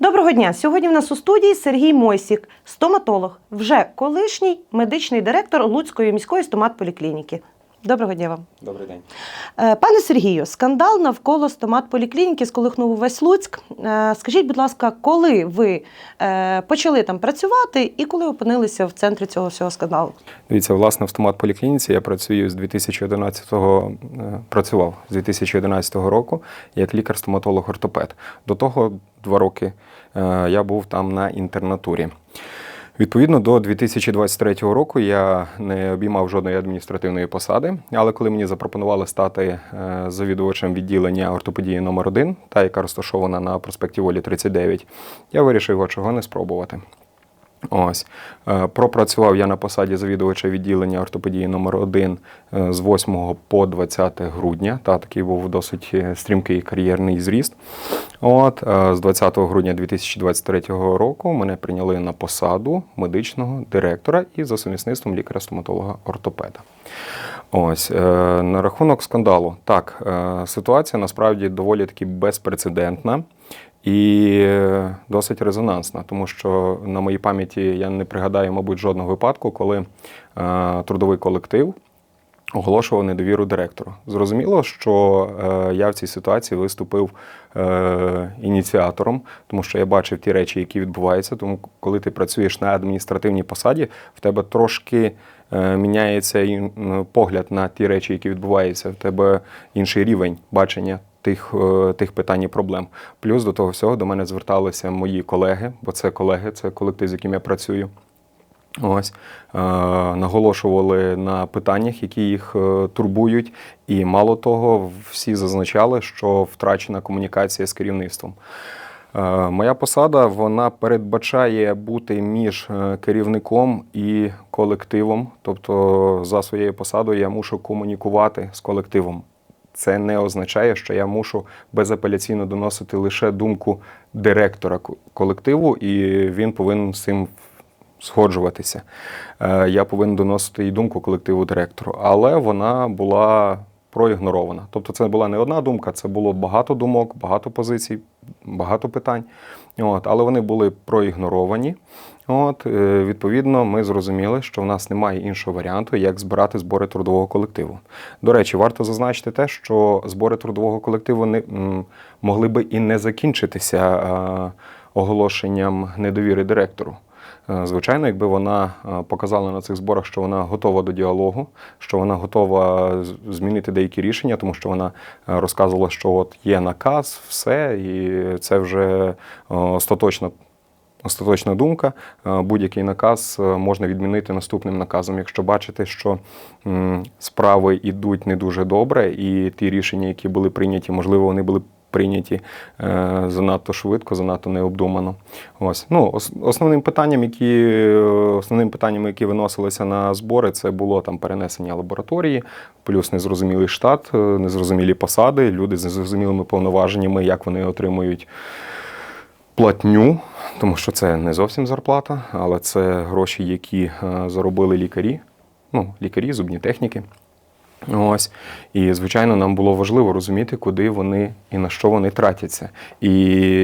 Доброго дня! Сьогодні в нас у студії Сергій Мойсік, стоматолог, вже колишній медичний директор Луцької міської стоматполіклініки. Доброго дня вам. Добрий день. Е, Пане Сергію, скандал навколо стоматполіклініки сколихнув увесь Луцьк. Е, Скажіть, будь ласка, коли ви е, почали там працювати і коли опинилися в центрі цього всього скандалу? Дивіться, власне, в стомат-поліклініці я працюю з 2011-го, е, працював з 2011 року як лікар-стоматолог-ортопед. До того два роки я був там на інтернатурі. Відповідно до 2023 року я не обіймав жодної адміністративної посади, але коли мені запропонували стати е, завідувачем відділення ортопедії номер 1 та яка розташована на проспекті Волі 39, я вирішив, чого не спробувати. Ось Е, пропрацював я на посаді завідувача відділення ортопедії номер 1 е, з 8 по 20 грудня. Та такий був досить е, стрімкий кар'єрний зріст. От з 20 грудня 2023 року мене прийняли на посаду медичного директора і за сумісництвом лікаря-стоматолога ортопеда. Ось на рахунок скандалу. Так, ситуація насправді доволі таки безпрецедентна. І е, досить резонансна, тому що на моїй пам'яті я не пригадаю, мабуть, жодного випадку, коли е, трудовий колектив оголошував недовіру директору. Зрозуміло, що е, я в цій ситуації виступив ініціатором, тому що я бачив ті речі, які відбуваються. Тому, коли ти працюєш на адміністративній посаді, в тебе трошки міняється погляд на ті речі, які відбуваються. В тебе інший рівень бачення тих, е, тих питань і проблем. Плюс до того всього до мене зверталися мої колеги, бо це колеги, це колектив, з яким я працюю. Ось е, наголошували на питаннях, які їх е, турбують, і мало того, всі зазначали, що втрачена комунікація з керівництвом. Е, Моя посада вона передбачає бути між керівником і колективом. Тобто, за своєю посадою я мушу комунікувати з колективом. Це не означає, що я мушу безапеляційно доносити лише думку директора колективу, і він повинен з цим сходжуватися. Е, Я повинен доносити і думку колективу директору, але вона була проігнорована. Тобто, це була не одна думка, це було багато думок, багато позицій, багато питань. От, але вони були проігноровані. От, е, відповідно, ми зрозуміли, що в нас немає іншого варіанту, як збирати збори трудового колективу. До речі, варто зазначити те, що збори трудового колективу не могли би і не закінчитися е, оголошенням недовіри директору. Е, Звичайно, якби вона показала на цих зборах, що вона готова до діалогу, що вона готова змінити деякі рішення, тому що вона розказувала, що от є наказ, все, і це вже остаточно. Остаточна думка, Е, будь-який наказ е, можна відмінити наступним наказом. Якщо бачите, що справи йдуть не дуже добре, і ті рішення, які були прийняті, можливо, вони були прийняті е, занадто швидко, занадто необдумано. Ось ну основним питанням, які основним питанням, які виносилися на збори, це було там перенесення лабораторії, плюс незрозумілий штат, незрозумілі посади, люди з незрозумілими повноваженнями, як вони отримують платню, тому що це не зовсім зарплата, але це гроші, які е, заробили лікарі, ну, лікарі, зубні техніки. Ось. І, звичайно, нам було важливо розуміти, куди вони і на що вони тратяться, і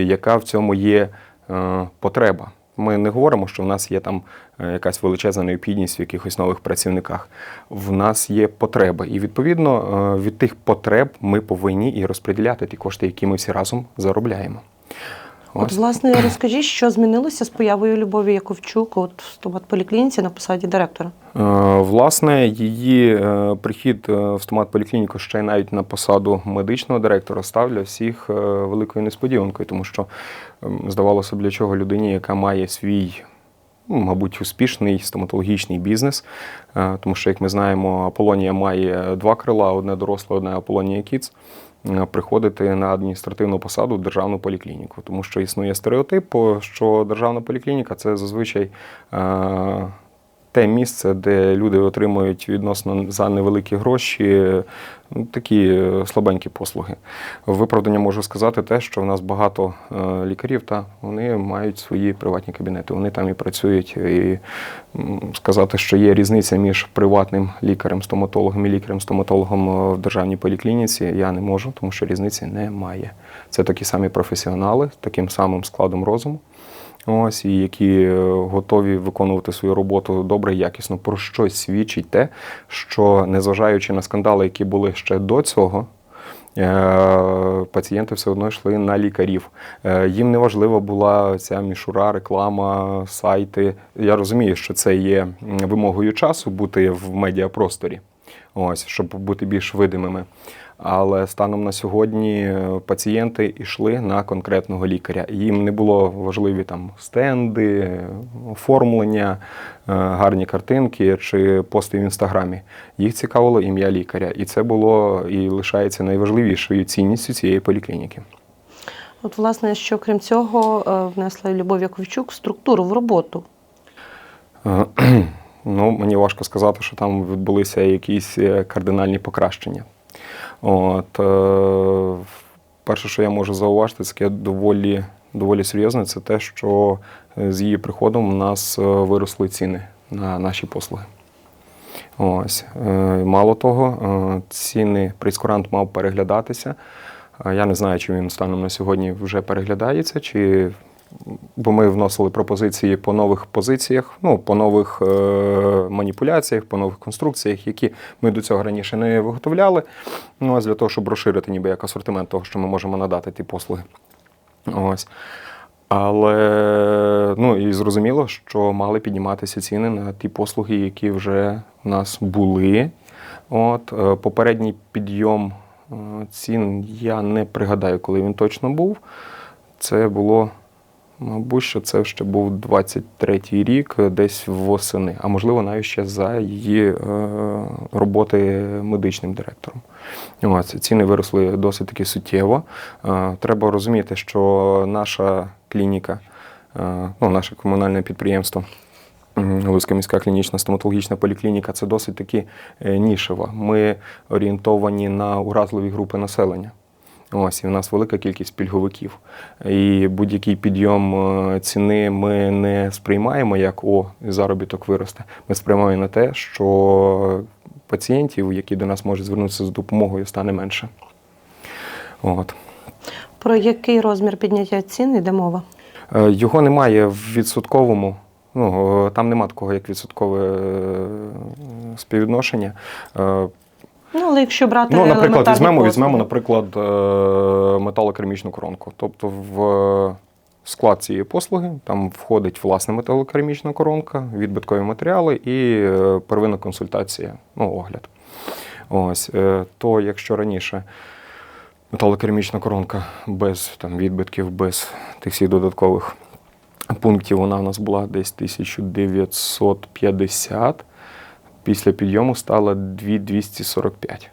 яка в цьому є е, потреба. Ми не говоримо, що в нас є там е, якась величезна необхідність в якихось нових працівниках. В нас є потреба. І відповідно від тих потреб ми повинні і розподіляти ті кошти, які ми всі разом заробляємо. От, власне, розкажіть, що змінилося з появою Любові Яковчук от в стоматполіклініці на посаді директора? Е, Власне, її е, прихід е, в стомат-поліклініку ще й навіть на посаду медичного директора став для всіх великою несподіванкою, тому що ем, здавалося б, для чого людині, яка має свій. ну, Мабуть, успішний стоматологічний бізнес, тому що, як ми знаємо, Аполонія має два крила: одне доросле, одне Аполонія Кіц. Приходити на адміністративну посаду в державну поліклініку, тому що існує стереотип, що державна поліклініка це зазвичай е, те місце, де люди отримують відносно за невеликі гроші ну, такі е, слабенькі послуги. Виправдання можу сказати те, що в нас багато е, лікарів, та вони мають свої приватні кабінети. Вони там і працюють. І сказати, що є різниця між приватним лікарем-стоматологом і лікарем-стоматологом е, в державній поліклініці, я не можу, тому що різниці немає. Це такі самі професіонали з таким самим складом розуму. Ось, і які е, готові виконувати свою роботу добре і якісно. Про що свідчить те, що незважаючи на скандали, які були ще до цього, е, пацієнти все одно йшли на лікарів. Е, Їм не важлива була ця мішура, реклама, сайти. Я розумію, що це є вимогою часу бути в медіапросторі, ось, щоб бути більш видимими. Але станом на сьогодні е, пацієнти йшли на конкретного лікаря. Їм не було важливі там стенди, е, оформлення, е, гарні картинки чи пости в інстаграмі. Їх цікавило ім'я лікаря, і це було і лишається найважливішою цінністю цієї поліклініки. От, власне, що крім цього внесла Любов Яковчук структуру в роботу. Ну, мені важко сказати, що там відбулися якісь е, кардинальні покращення. От, е, перше, що я можу зауважити, це доволі, доволі серйозне, це те, що е, з її приходом у нас е, виросли ціни на наші послуги. Ось. е, Мало того, ціни прейскурант мав переглядатися. Я не знаю, чи він станом на сьогодні вже переглядається, чи бо ми вносили пропозиції по нових позиціях, ну, по нових е, маніпуляціях, по нових конструкціях, які ми до цього раніше не виготовляли. Ну, ось для того, щоб розширити ніби як асортимент того, що ми можемо надати ті послуги. Ось. Але ну і зрозуміло, що мали підніматися ціни на ті послуги, які вже в нас були. От е, попередній підйом е, цін я не пригадаю, коли він точно був. Це було, мабуть, що це ще був 23-й рік, е, десь восени, а можливо, навіть ще за її е, роботи медичним директором. Ось, ціни виросли досить таки суттєво. Е, Треба розуміти, що наша клініка, ну, наше комунальне підприємство. Луцька міська клінічна стоматологічна поліклініка це досить таки нішева. Ми орієнтовані на уразливі групи населення. Ось і в нас велика кількість пільговиків. І будь-який підйом е, ціни ми не сприймаємо як о, заробіток виросте. Ми сприймаємо на те, що пацієнтів, які до нас можуть звернутися з допомогою, стане менше. От. Про який розмір підняття цін йде мова? Е, Його немає в відсотковому. Ну, е, там нема такого, як відсоткове співвідношення. Ну, але якщо брати Ну, наприклад, візьмемо, послуги. візьмемо, наприклад, е, металокерамічну коронку. Тобто в склад цієї послуги там входить власна металокерамічна коронка, відбиткові матеріали і е, первинна консультація, ну, огляд. Ось, е, то якщо раніше металокерамічна коронка без там, відбитків, без тих всіх додаткових пунктів, вона в нас була десь 1950, після підйому стала 2245.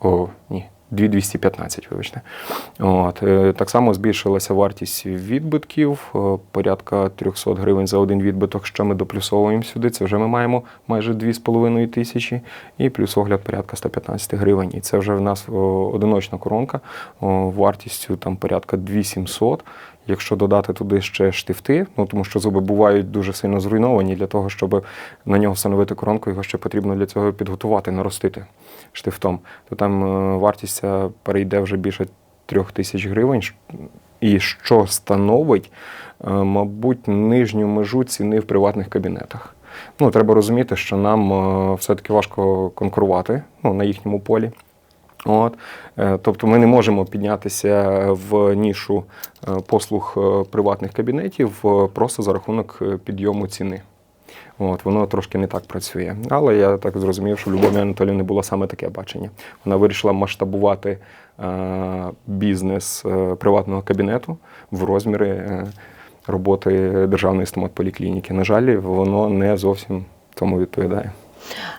О, ні, 2215, вибачте. От, е, так само збільшилася вартість відбитків, е, порядка 300 гривень за один відбиток, що ми доплюсовуємо сюди. Це вже ми маємо майже 2,5 тисячі, і плюс огляд порядка 115 гривень. І це вже в нас одиночна коронка вартістю там порядка 2700. Якщо додати туди ще штифти, ну тому що зуби бувають дуже сильно зруйновані, для того, щоб на нього встановити коронку, його ще потрібно для цього підготувати, наростити штифтом, то там е, вартість перейде вже більше трьох тисяч гривень. І що становить, е, мабуть, нижню межу ціни в приватних кабінетах. Ну, треба розуміти, що нам е, все-таки важко конкурувати ну, на їхньому полі. От, е, тобто ми не можемо піднятися в нішу е, послуг е, приватних кабінетів просто за рахунок підйому ціни. От, воно трошки не так працює. Але я так зрозумів, що в Любові Анатоліївни було саме таке бачення. Вона вирішила масштабувати бізнес приватного кабінету в розміри роботи державної стоматполіклініки. На жаль, воно не зовсім тому відповідає.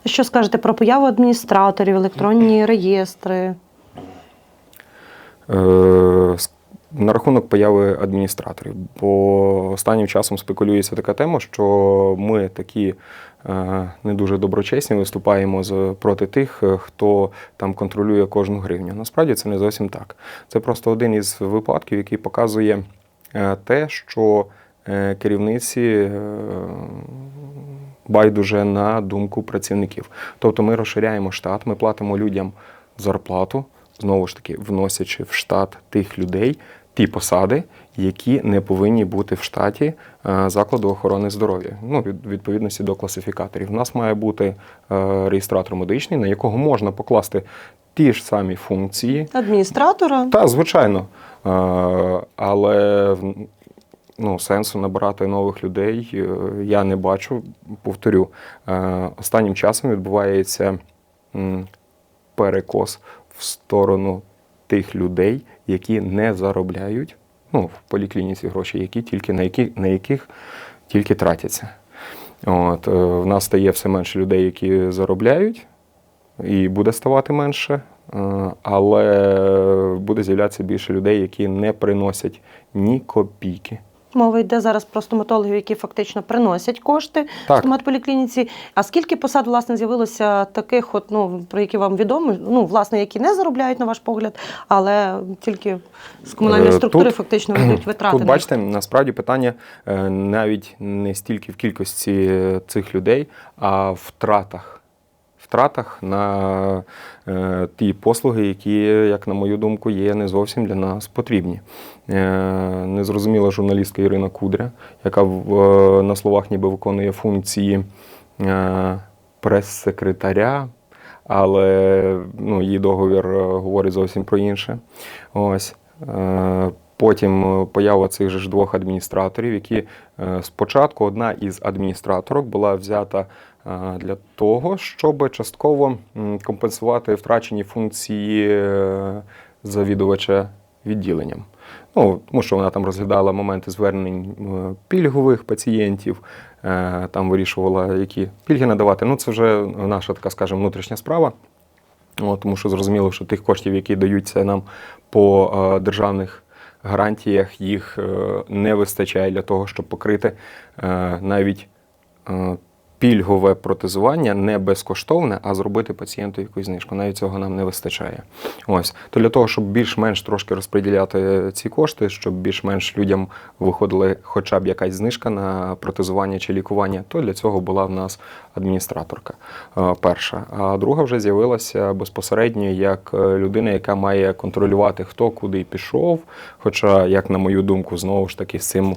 Що скажете про появу адміністраторів, електронні реєстри? Е, На рахунок появи адміністраторів, бо останнім часом спекулюється така тема, що ми такі е, не дуже доброчесні виступаємо проти тих, е, хто там контролює кожну гривню. Насправді це не зовсім так. Це просто один із випадків, який показує те, що керівниці байдуже на думку працівників. Тобто ми розширяємо штат, ми платимо людям зарплату, знову ж таки, вносячи в штат тих людей ті посади, які не повинні бути в штаті е, закладу охорони здоров'я. Ну, від відповідності до класифікаторів. У нас має бути е, реєстратор медичний, на якого можна покласти ті ж самі функції, Адміністратора. та, звичайно. Е, Але ну, сенсу набирати нових людей е, я не бачу. Повторю, е, останнім часом відбувається перекос в сторону тих людей, які не заробляють ну, в поліклініці гроші, які тільки на, які, на яких тільки тратяться. От, е, в нас стає все менше людей, які заробляють, і буде ставати менше, але буде з'являтися більше людей, які не приносять ні копійки. Мова йде зараз про стоматологів, які фактично приносять кошти в Так. стоматполіклініці. А скільки посад власне з'явилося таких, от ну про які вам відомо, ну власне, які не заробляють на ваш погляд, але тільки з комунальної Е, структури тут- фактично ведуть витрати. Тут бачите, насправді питання е, навіть не стільки в кількості е, цих людей, а в втратах. Втратах на е, ті послуги, які, як на мою думку, є не зовсім для нас потрібні. Е, незрозуміла журналістка Ірина Кудря, яка в, е, на словах ніби виконує функції е, прес-секретаря, але ну, її договір говорить зовсім про інше. Ось. Потім поява цих же ж двох адміністраторів, які спочатку одна із адміністраторок була взята для того, щоб частково компенсувати втрачені функції завідувача відділенням. Ну, тому що вона там розглядала моменти звернень е, пільгових пацієнтів, е, там вирішувала, які пільги надавати. Ну, це вже наша така, скажімо, внутрішня справа. От, тому що зрозуміло, що тих коштів, які даються нам по е, державних гарантіях, їх не вистачає для того, щоб покрити навіть пільгове протезування не безкоштовне, а зробити пацієнту якусь знижку. Навіть цього нам не вистачає. Ось то для того, щоб більш-менш трошки розподіляти ці кошти, щоб більш-менш людям виходила хоча б якась знижка на протезування чи лікування, то для цього була в нас адміністраторка е, перша. А друга вже з'явилася безпосередньо як е, людина, яка має контролювати, хто куди пішов. Хоча, як на мою думку, знову ж таки з цим.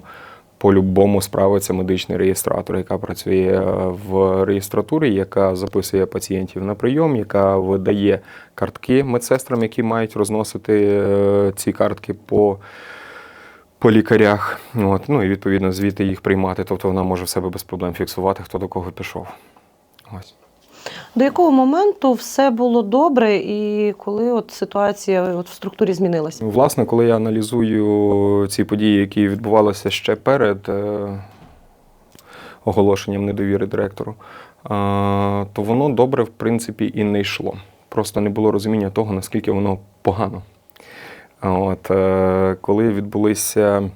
По-любому справиться медичний реєстратор, яка працює е, в реєстратурі, яка записує пацієнтів на прийом, яка видає картки медсестрам, які мають розносити е, ці картки по, по лікарях. От, ну і відповідно звідти їх приймати. Тобто вона може в себе без проблем фіксувати, хто до кого пішов. Ось. До якого моменту все було добре, і коли от ситуація от в структурі змінилася? Ну, Власне, коли я аналізую ці події, які відбувалися ще перед е, оголошенням недовіри директору, е, то воно добре, в принципі, і не йшло. Просто не було розуміння того, наскільки воно погано. От, е, коли відбулася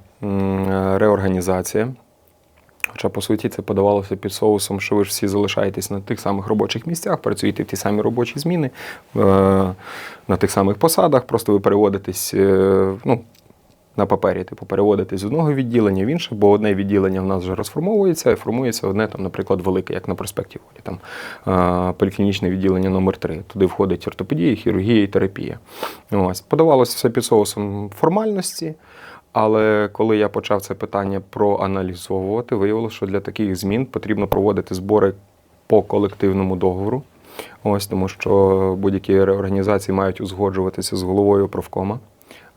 реорганізація, Хоча, по суті, це подавалося під соусом, що ви ж всі залишаєтесь на тих самих робочих місцях, працюєте в ті самі робочі зміни, е, на тих самих посадах, просто ви переводитесь е, ну, на папері, типу, переводитесь з одного відділення в інше, бо одне відділення в нас вже розформовується, і формується одне, там, наприклад, велике, як на проспекті Волі, там е, поліклінічне відділення номер 3 Туди входить ортопедія, хірургія і терапія. Ось. Подавалося все під соусом формальності. Але коли я почав це питання проаналізовувати, виявилося, що для таких змін потрібно проводити збори по колективному договору. Ось тому, що будь-які реорганізації мають узгоджуватися з головою профкома.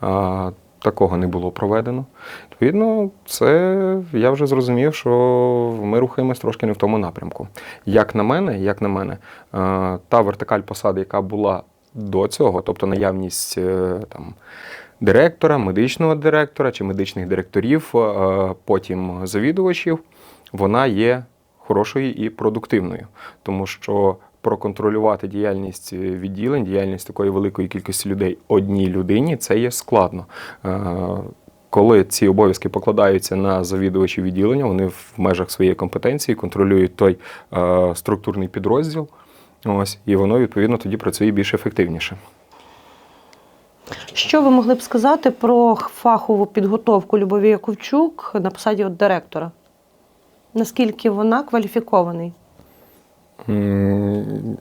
А, такого не було проведено. Відповідно, це я вже зрозумів, що ми рухаємось трошки не в тому напрямку. Як на мене, як на мене, та вертикаль посади, яка була до цього, тобто наявність е, там директора, медичного директора чи медичних директорів, е, потім завідувачів, вона є хорошою і продуктивною. Тому що проконтролювати діяльність відділень, діяльність такої великої кількості людей одній людині, це є складно. Е, Коли ці обов'язки покладаються на завідувачі відділення, вони в межах своєї компетенції контролюють той е, структурний підрозділ, ось, і воно відповідно тоді працює більш ефективніше. Що ви могли б сказати про фахову підготовку Любові Яковчук на посаді от директора? Наскільки вона кваліфікований?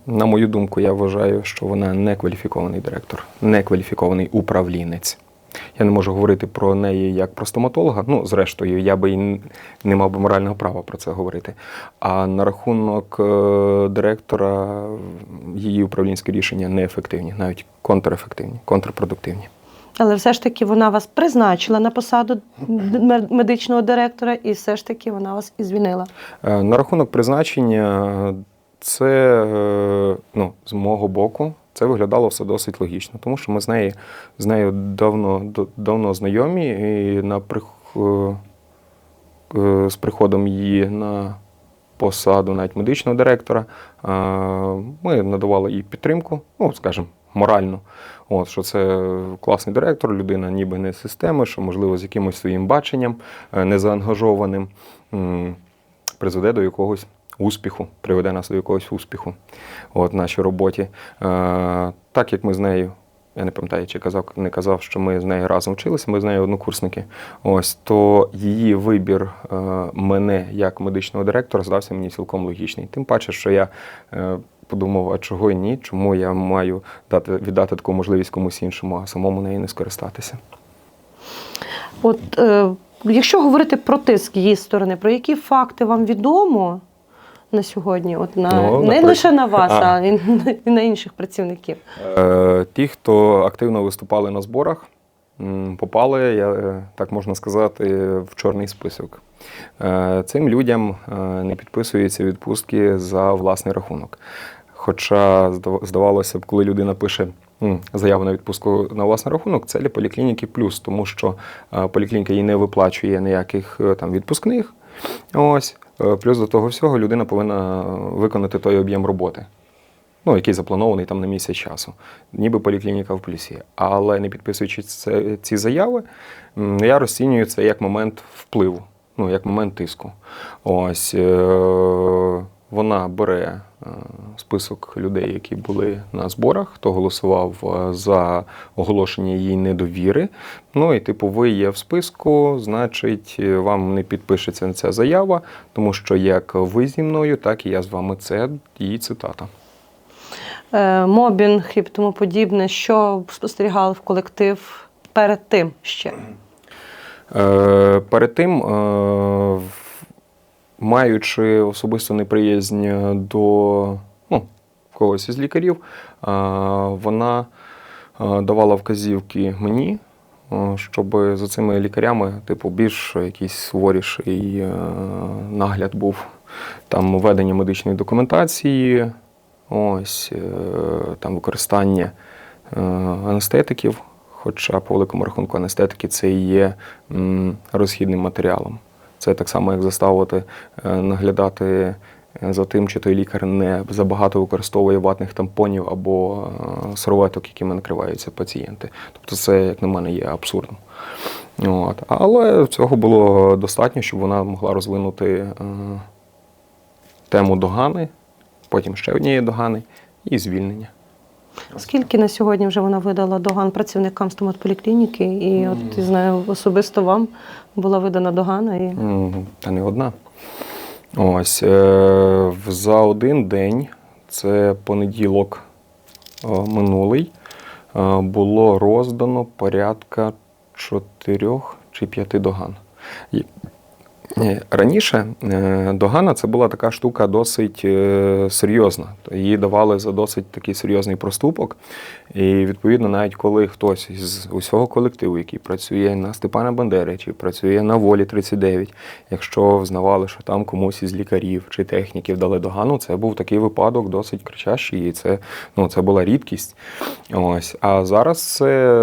На мою думку, я вважаю, що вона не кваліфікований директор, не кваліфікований управлінець. Я не можу говорити про неї як про стоматолога. Ну, зрештою, я би і не мав би морального права про це говорити. А на рахунок е, директора, її управлінські рішення неефективні, навіть контрефективні, контрпродуктивні. Але все ж таки вона вас призначила на посаду медичного директора, і все ж таки вона вас і звільнила. Е, На рахунок призначення, це е, ну, з мого боку, це виглядало все досить логічно, тому що ми з нею, з нею давно, давно знайомі, і на е, е, з приходом її на посаду навіть медичного директора е, ми надавали їй підтримку, ну, скажімо, моральну. От, що це класний директор, людина ніби не з системи, що, можливо, з якимось своїм баченням незаангажованим призведе до якогось успіху, приведе нас до якогось успіху от, в нашій роботі. Е, так як ми з нею, я не пам'ятаю, чи казав, не казав, що ми з нею разом вчилися, ми з нею однокурсники. Ось то її вибір е, мене як медичного директора здався мені цілком логічний. Тим паче, що я е, подумав, а чого ні, чому я маю дати, віддати таку можливість комусь іншому, а самому нею не скористатися. От е, якщо говорити про тиск її сторони, про які факти вам відомо на сьогодні? От на Ну, не лише на вас, А. а і на, і на інших працівників. Е, Ті, хто активно виступали на зборах, попали, я, е, так можна сказати, в чорний список. Е, Цим людям е, не підписуються відпустки за власний рахунок. Хоча, здавалося б, коли людина пише заяву на відпустку на власний рахунок, це для поліклініки плюс, тому що е, поліклініка їй не виплачує ніяких там відпускних. Ось. Е, Плюс до того всього людина повинна виконати той об'єм роботи ну, який запланований там на місяць часу. Ніби поліклініка в плюсі. Але не підписуючи це, ці заяви, я розцінюю це як момент впливу, ну, як момент тиску. Ось е- вона бере е, список людей, які були на зборах, хто голосував е, за оголошення її недовіри. Ну і типу, ви є в списку, значить, е, вам не підпишеться ця заява, тому що як ви зі мною, так і я з вами. Це її цитата. Мобінг і тому подібне, що спостерігали в колектив перед тим ще. Перед тим, маючи особисту неприязнь до ну, когось із лікарів, е, вона е, давала вказівки мені, е, щоб за цими лікарями, типу, більш якийсь суворіший е, нагляд був. Там ведення медичної документації, ось е, там використання е, анестетиків. Хоча по великому рахунку анестетики це і є розхідним матеріалом. Це так само, як заставити е, наглядати е, за тим, чи той лікар не забагато використовує ватних тампонів або е, серветок, якими накриваються пацієнти. Тобто це, як на мене, є абсурдом. От. Але цього було достатньо, щоб вона могла розвинути тему догани, потім ще однієї догани і звільнення. Скільки на сьогодні вже вона видала доган працівникам стоматполіклініки, і от я знаю, особисто вам була видана догана. І... М, Та не одна. Ось е, за один день, це понеділок е, минулий, е, було роздано порядка чотирьох чи п'яти доган. Е, Раніше е, догана це була така штука досить е, серйозна. Її давали за досить такий серйозний проступок. І відповідно, навіть коли хтось з усього колективу, який працює на Степана Бандери чи працює на волі 39, якщо взнавали, що там комусь із лікарів чи техніків дали догану, це був такий випадок досить кричащий, і це, ну, це була рідкість. Ось. А зараз це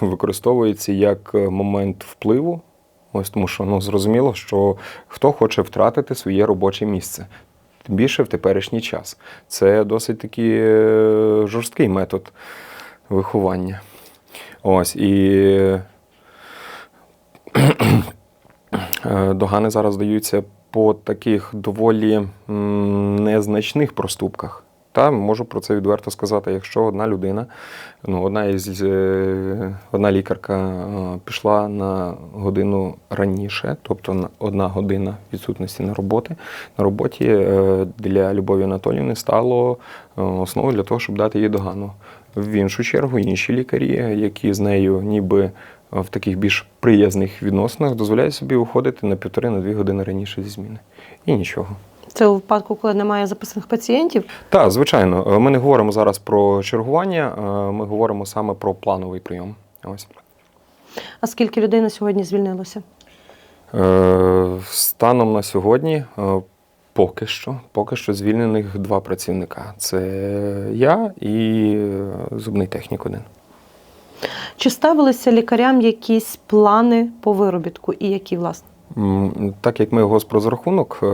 використовується як момент впливу. Ось тому що ну, зрозуміло, що хто хоче втратити своє робоче місце. більше в теперішній час. Це досить такий е, жорсткий метод виховання. Ось і Е, Догани зараз даються по таких доволі незначних проступках. Та можу про це відверто сказати. Якщо одна людина, ну одна із е, одна лікарка е, пішла на годину раніше, тобто на- одна година відсутності на роботи, на роботі е, для Любові Анатоліївни стало основою для того, щоб дати їй догану. В іншу чергу, інші лікарі, які з нею ніби в таких більш приязних відносинах, дозволяють собі уходити на півтори на дві години раніше зі зміни. І нічого. Це у випадку, коли немає записаних пацієнтів. Так, звичайно, Е, ми не говоримо зараз про чергування, е, ми говоримо саме про плановий прийом. Ось. А скільки людей на сьогодні звільнилося? Е, Станом на сьогодні поки що, поки що звільнених два працівника. Це я і зубний технік один. Чи ставилися лікарям якісь плани по виробітку і які, власне? Так як ми госпрозрахунок, е,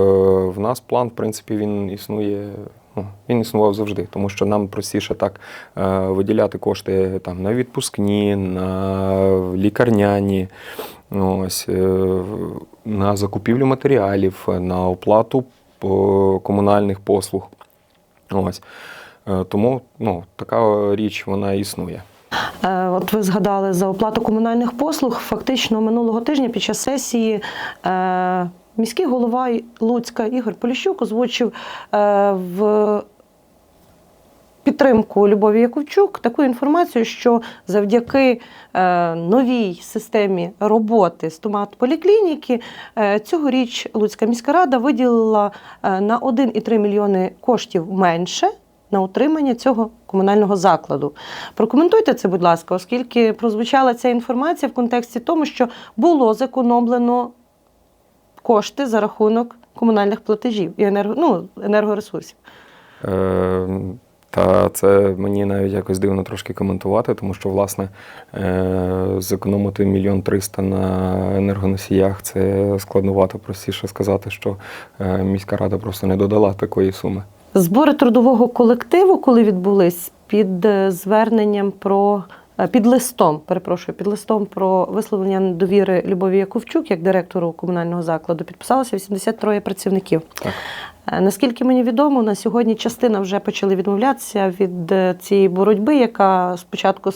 в нас план, в принципі, він існує. Ну, він існував завжди, тому що нам простіше так е, виділяти кошти там, на відпускні, на лікарняні, ось, е, на закупівлю матеріалів, на оплату комунальних послуг. Ось. Тому ну, така річ вона існує. Е, От ви згадали за оплату комунальних послуг. Фактично минулого тижня під час сесії е, міський голова Луцька Ігор Поліщук озвучив е, в підтримку Любові Яковчук таку інформацію, що завдяки новій системі роботи стомат-поліклініки е, цьогоріч Луцька міська рада виділила на 1,3 мільйони коштів менше на утримання цього комунального закладу. Прокоментуйте це, будь ласка, оскільки прозвучала ця інформація в контексті тому, що було зекономлено кошти за рахунок комунальних платежів і енерго, ну, енергоресурсів. Е, Та це мені навіть якось дивно трошки коментувати, тому що, власне, е, зекономити мільйон триста на енергоносіях це складновато. Простіше сказати, що е, міська рада просто не додала такої суми. Збори трудового колективу, коли відбулись, під е, зверненням про е, під листом, перепрошую, під листом про висловлення недовіри Любові Яковчук як директору комунального закладу, підписалося 83 працівників. Так. Е, Наскільки мені відомо, на сьогодні частина вже почали відмовлятися від цієї боротьби, яка спочатку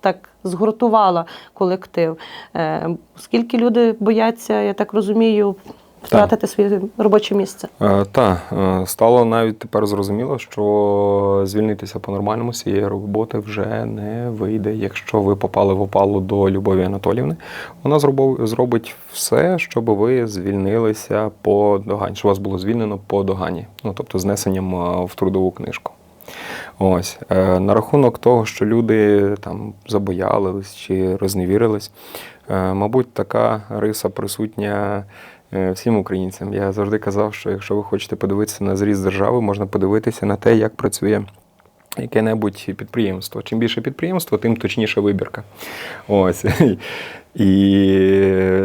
так згуртувала колектив. Скільки люди бояться, я так розумію, втратити своє робоче місце? Е, Та е, стало навіть тепер зрозуміло, що звільнитися по-нормальному з цієї роботи вже не вийде. Якщо ви попали в опалу до Любові Анатолівни, вона зробить все, щоб ви звільнилися по догані, щоб вас було звільнено по догані, ну тобто знесенням е, в трудову книжку. Ось е, на рахунок того, що люди там забоялись чи розневірились, е, мабуть, така риса присутня всім українцям. Я завжди казав, що якщо ви хочете подивитися на зріз держави, можна подивитися на те, як працює. Яке-небудь підприємство. Чим більше підприємство, тим точніша вибірка. Ось. І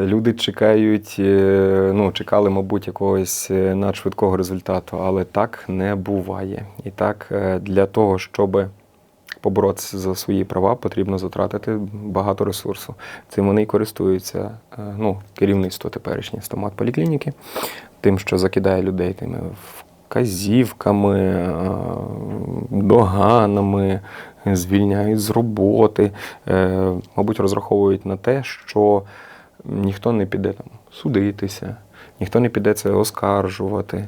люди чекають, е, ну, чекали, мабуть, якогось е, надшвидкого результату, але так не буває. І так, е, для того, щоб поборотися за свої права, потрібно затратити багато ресурсу. Цим вони і користуються, е, ну, керівництво теперішнє стомат поліклініки, тим, що закидає людей тими вказівками, е, доганами, звільняють з роботи. Е, Мабуть, розраховують на те, що ніхто не піде там судитися, ніхто не піде це оскаржувати.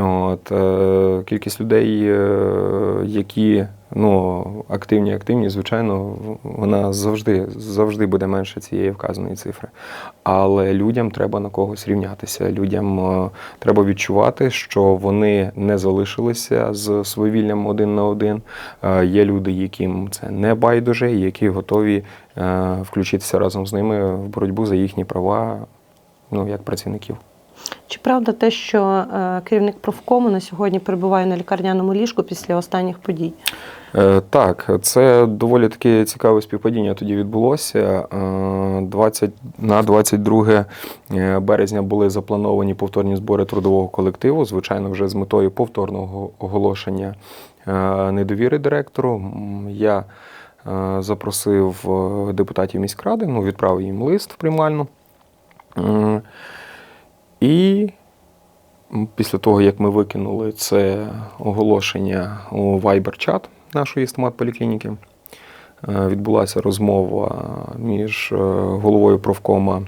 От, е, кількість людей, е, які ну, активні, активні, звичайно, вона завжди, завжди буде менше цієї вказаної цифри. Але людям треба на когось рівнятися. Людям е, треба відчувати, що вони не залишилися з свавіллям один на один. Є люди, яким це не байдуже, які готові включитися разом з ними в боротьбу за їхні права, ну, як працівників. Чи правда те, що е, керівник профкому на сьогодні перебуває на лікарняному ліжку після останніх подій? Е, Так, це доволі таке цікаве співпадіння тоді відбулося. Е, 20, на 22 березня були заплановані повторні збори трудового колективу, звичайно, вже з метою повторного оголошення е, недовіри директору. Я е, запросив е, депутатів міськради, ну, відправив їм лист в приймальну. І Після того, як ми викинули це оголошення у Viber-чат нашої стомат-поліклініки, е, відбулася розмова між е, головою профкома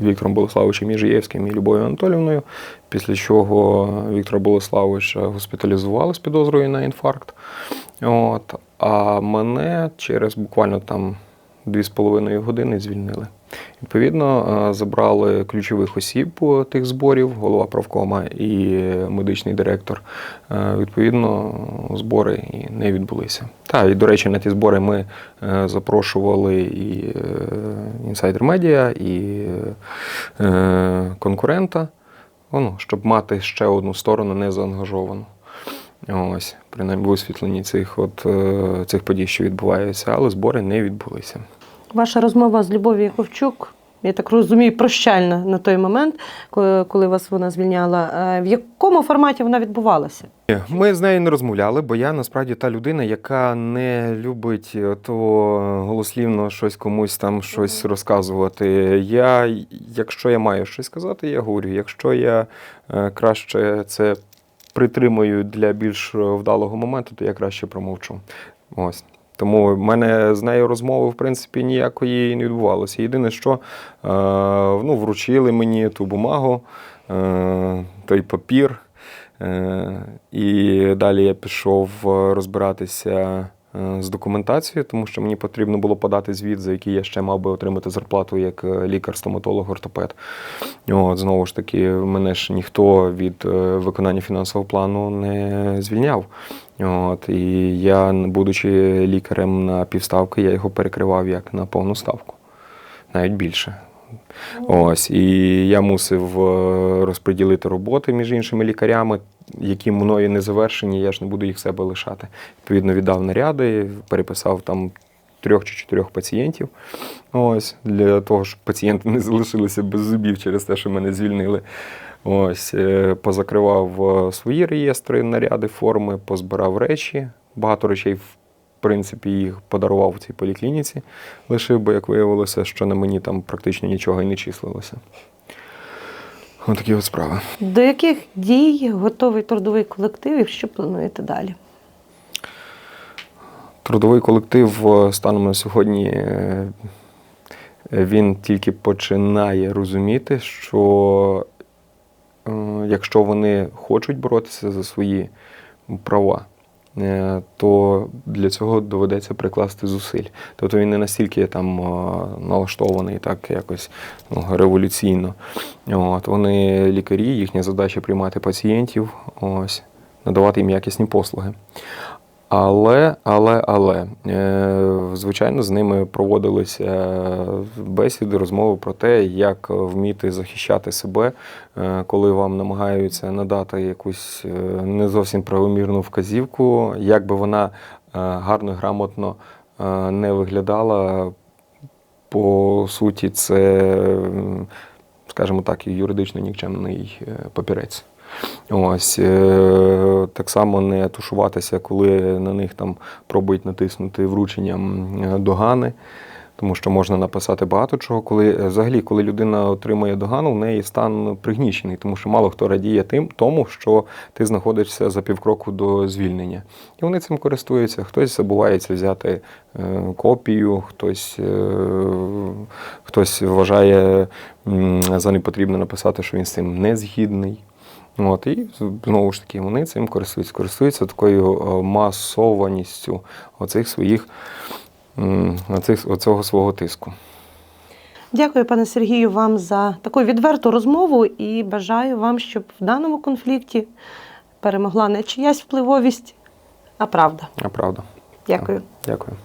Віктором Болеславовичем Міжиєвським і Любов'ю Анатолівною, після чого Віктора Болеславовича госпіталізували з підозрою на інфаркт. От, а мене через буквально там 2,5 години звільнили. Відповідно, е, забрали ключових осіб тих зборів, голова правкома і медичний директор. Е, Відповідно, збори не відбулися. Та, і, до речі, на ті збори ми е, запрошували і інсайдер медіа, і конкурента, ну, щоб мати ще одну сторону не заангажовану. Ось, принаймні висвітлені цих, от, цих подій, що відбуваються, але збори не відбулися. Ваша розмова з Любов'ю Яковчук, я так розумію, прощальна на той момент, коли, вас вона звільняла. Е, В якому форматі вона відбувалася? Ми з нею не розмовляли, бо я насправді та людина, яка не любить е, то голослівно щось комусь там щось розказувати. Я, якщо я маю щось сказати, я говорю. Якщо я е, краще це притримую для більш вдалого моменту, то я краще промовчу. Ось. Тому в мене з нею розмови, в принципі, ніякої не відбувалося. Єдине, що е, ну, вручили мені ту бумагу, е, той папір. Е, І далі я пішов розбиратися з документацією, тому що мені потрібно було подати звіт, за який я ще мав би отримати зарплату як е, лікар-стоматолог, ортопед. От, знову ж таки, мене ж ніхто від е, виконання фінансового плану не звільняв. От, і я, будучи лікарем на півставки, я його перекривав як на повну ставку, навіть більше. Ось, і я мусив е, розподілити роботи між іншими лікарями, які мною не завершені, я ж не буду їх себе лишати. Відповідно, віддав наряди, переписав там трьох чи чотирьох пацієнтів. Ось, для того, щоб пацієнти не залишилися без зубів через те, що мене звільнили. Ось, е, позакривав е, свої реєстри, наряди, форми, позбирав речі. Багато речей, в принципі, їх подарував в цій поліклініці. Лишив, бо як виявилося, що на мені там практично нічого і не числилося. Ось такі от справи. До яких дій готовий трудовий колектив і що плануєте далі? Трудовий колектив е, станом на сьогодні е, він тільки починає розуміти, що е, якщо вони хочуть боротися за свої права, то для цього доведеться прикласти зусиль. Тобто він не настільки там е, налаштований так якось ну, революційно. От, вони лікарі, їхня задача приймати пацієнтів, ось, надавати їм якісні послуги. Але, але, але, е, звичайно, з ними проводилися бесіди, розмови про те, як вміти захищати себе, е, коли вам намагаються надати якусь е, не зовсім правомірну вказівку, як би вона е, гарно, грамотно е, не виглядала. По суті, це, скажімо так, юридично нікчемний е, папірець. Ось е, так само не тушуватися, коли на них там пробують натиснути врученням е, догани, тому що можна написати багато чого. Коли е, взагалі, коли людина отримує догану, в неї стан пригнічений, тому що мало хто радіє тим, тому що ти знаходишся за півкроку до звільнення. І вони цим користуються. Хтось забувається взяти копію, хтось, хтось вважає за непотрібно написати, що він з цим не згідний. От, і знову ж таки вони цим користуються, користуються такою е, масованістю оцих своїх оцих, оцього свого тиску. Дякую, пане Сергію, вам за таку відверту розмову і бажаю вам, щоб в даному конфлікті перемогла не чиясь впливовість, а правда. А правда. Дякую. Дякую.